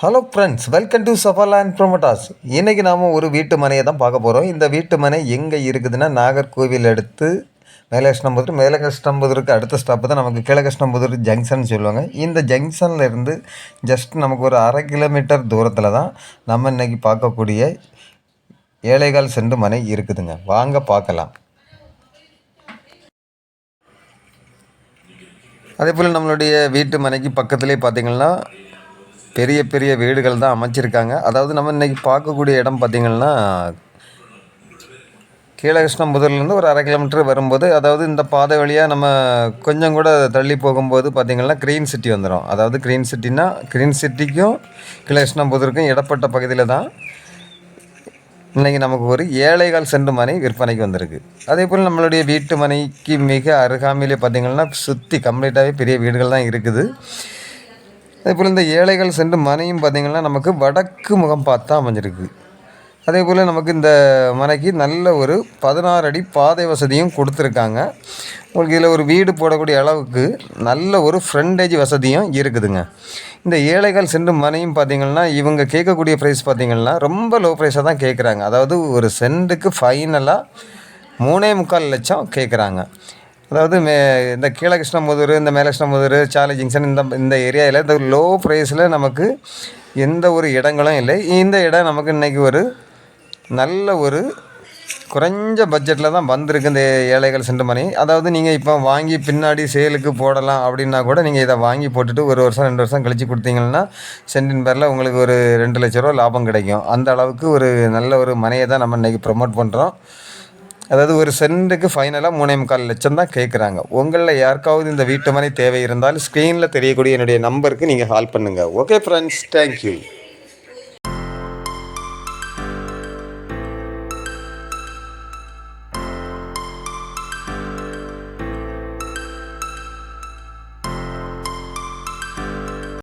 Hello friends welcome to Safar and promoters இன்றைக்கி நாம் ஒரு வீட்டு மனையை தான் பார்க்க போகிறோம் இந்த வீட்டு மனை எங்கே இருக்குதுன்னா நாகர்கோவில் எடுத்து மேலகிருஷ்ணம்புதூர் மேலகிருஷ்ணம்புதூருக்கு அடுத்த ஸ்டாப்பு தான் நமக்கு கீழகிருஷ்ணம்புதூர் ஜங்ஷன் சொல்லுவாங்க. இந்த ஜங்ஷனில் இருந்து ஜஸ்ட் நமக்கு ஒரு அரை கிலோமீட்டர் தூரத்தில் தான் நம்ம இன்றைக்கி பார்க்கக்கூடிய ஏழைகால் செண்டு மனை இருக்குதுங்க. வாங்க பார்க்கலாம். அதே போல் நம்மளுடைய வீட்டு மனைக்கு பக்கத்துலேயே பார்த்திங்கன்னா பெரிய பெரிய வீடுகள் தான் அமைச்சிருக்காங்க. அதாவது நம்ம இன்றைக்கி பார்க்கக்கூடிய இடம் பார்த்திங்கன்னா கீழகிருஷ்ணம்புதூர்லேருந்து ஒரு அரை கிலோமீட்டர் வரும்போது அதாவது இந்த பாதை வழியாக நம்ம கொஞ்சம் கூட தள்ளி போகும்போது பார்த்திங்கன்னா க்ரீன் சிட்டி வந்துடும் அதாவது க்ரீன் சிட்டினா க்ரீன் சிட்டிக்கும் கீழகிருஷ்ணபுதூருக்கும் இடப்பட்ட பகுதியில் தான் இன்றைக்கி நமக்கு ஒரு ஏழைகால் செண்டு மனை விற்பனைக்கு வந்திருக்கு. அதே போல் நம்மளுடைய வீட்டு மனைக்கு மிக அருகாமையிலே பார்த்திங்கன்னா சுற்றி கம்ப்ளீட்டாகவே பெரிய வீடுகள் தான் இருக்குது. அதே போல் இந்த ஏழைகள் சென்று மனையும் பார்த்திங்கன்னா நமக்கு வடக்கு முகம் பார்த்தா அமைஞ்சிருக்கு. அதே போல் நமக்கு இந்த மனைக்கு நல்ல ஒரு பதினாறு அடி பாதை வசதியும் கொடுத்துருக்காங்க. உங்களுக்கு இதில் ஒரு வீடு போடக்கூடிய அளவுக்கு நல்ல ஒரு ஃப்ரண்டேஜ் வசதியும் இருக்குதுங்க. இந்த ஏழைகள் சென்று மனையும் பார்த்திங்கன்னா இவங்க கேட்கக்கூடிய ப்ரைஸ் பார்த்திங்கன்னா ரொம்ப லோ ப்ரைஸாக தான் கேட்குறாங்க. அதாவது ஒரு சென்ட்டுக்கு ஃபைனலாக மூணே முக்கால் லட்சம் கேட்குறாங்க. அதாவது மே இந்த கீழகிருஷ்ணமுதூர் இந்த மேலகிருஷ்ணமுதூர் சாலை ஜங்ஷன் இந்த இந்த ஏரியாவில் இந்த லோ ப்ரைஸில் நமக்கு எந்த ஒரு இடங்களும் இல்லை. இந்த இடம் நமக்கு இன்றைக்கி ஒரு நல்ல ஒரு குறைஞ்ச பட்ஜெட்டில் தான் வந்திருக்கு இந்த ஏழைகள் சென்று மணி. அதாவது நீங்கள் இப்போ வாங்கி பின்னாடி சேலுக்கு போடலாம் அப்படின்னா கூட நீங்கள் இதை வாங்கி போட்டுட்டு ஒரு வருஷம் ரெண்டு வருஷம் கழித்து கொடுத்தீங்கன்னா சென்டின் பேரில் உங்களுக்கு ஒரு ரெண்டு லட்ச ரூபா லாபம் கிடைக்கும். அந்த அளவுக்கு ஒரு நல்ல ஒரு மனையை தான் நம்ம இன்றைக்கி ப்ரொமோட் பண்ணுறோம் அதாவது ஒரு சென்ட்டுக்கு ஃபைனலாக மூணே முக்கால் லட்சம் தான் கேட்குறாங்க உங்களில் யாருக்காவது இந்த வீட்டு மனை தேவை இருந்தால் ஸ்க்ரீனில் தெரியக்கூடிய என்னுடைய நம்பருக்கு நீங்கள் கால் பண்ணுங்கள் ஓகே ஃப்ரெண்ட்ஸ் தேங்க்யூ